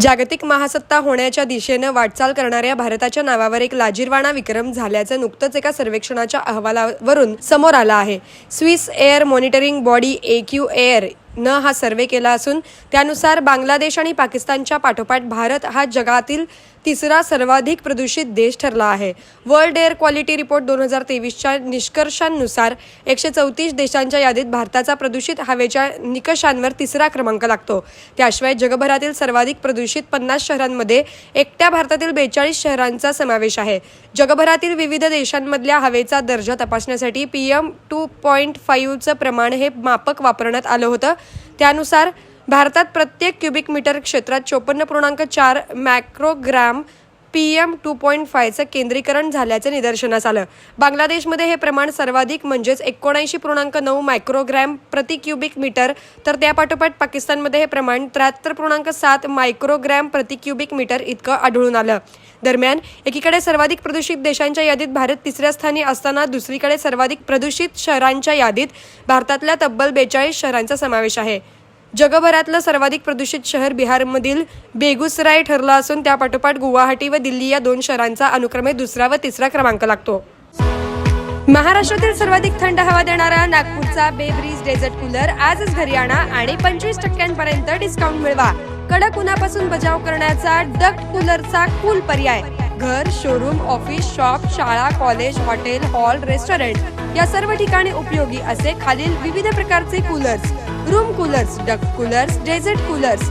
जागतिक महासत्ता होण्याच्या दिशेनं वाटचाल करणाऱ्या भारताच्या नावावर एक लाजीरवाणा विक्रम झाल्याचं नुकतंच एका सर्वेक्षणाच्या अहवालावरून समोर आलं आहे. Swiss air monitoring body A Q air न हा सर्वे केला असून त्यानुसार बांगलादेश आणि पाकिस्तानच्या पाठोपाठ भारत हा जगातील तिसरा सर्वाधिक प्रदूषित देश ठरला आहे. वर्ल्ड एअर क्वालिटी रिपोर्ट दोन हजार तेवीसच्या निष्कर्षांनुसार एकशे चौतीस देशांच्या यादीत भारताचा प्रदूषित हवेच्या निकषांवर तिसरा क्रमांक लागतो. त्याशिवाय जगभरातील सर्वाधिक प्रदूषित पन्नास शहरांमध्ये एकट्या भारतातील बेचाळीस शहरांचा समावेश आहे. जगभरातील विविध देशांमधल्या हवेचा दर्जा तपासण्यासाठी पी एम टू पॉईंट फाईव्हचं प्रमाण हे मापक वापरण्यात आलं होतं. त्यानुसार भारतात प्रत्येक क्युबिक मीटर क्षेत्रात चोपन्न पूर्णांक चार microgram P M two point फायचं केंद्रीकरण झाल्याचं निदर्शनास आलं. बांगलादेशमध्ये हे प्रमाण सर्वाधिक म्हणजेच एकोणऐंशी पूर्णांक नऊ मायक्रोग्रॅम प्रति क्युबिक मीटर तर त्यापाठोपाठ पाकिस्तानमध्ये हे प्रमाण त्र्याहत्तर पूर्णांक सात मायक्रोग्रॅम प्रति क्युबिक मीटर इतकं आढळून आलं. दरम्यान एकीकडे सर्वाधिक प्रदूषित देशांच्या यादीत भारत तिसऱ्या स्थानी असताना दुसरीकडे सर्वाधिक प्रदूषित शहरांच्या यादीत भारतातल्या तब्बल बेचाळीस शहरांचा समावेश आहे. जगभरातलं सर्वाधिक प्रदूषित शहर बिहारमधील बेगुसराय ठरलं असून त्यापाठोपाठ गुवाहाटी व दिल्ली या दोन शहरांचा अनुक्रमे दुसरा व तिसरा क्रमांक लागतो. महाराष्ट्रातील सर्वाधिक थंड हवा देणारा नागपूरचा बेब्रीज डेझर्ट कूलर आजच घरी आणा आणि पंचवीस टक्क्यांपर्यंत डिस्काउंट मिळवा. कडक उन्हापासून बचाव करण्याचा डक्ट कूलरचा कूल पर्याय. घर शोरूम ऑफिस शॉप शाळा कॉलेज हॉटेल हॉल रेस्टॉरंट या सर्व ठिकाणी उपयोगी असे खालील विविध प्रकारचे coolers room coolers duct coolers desert coolers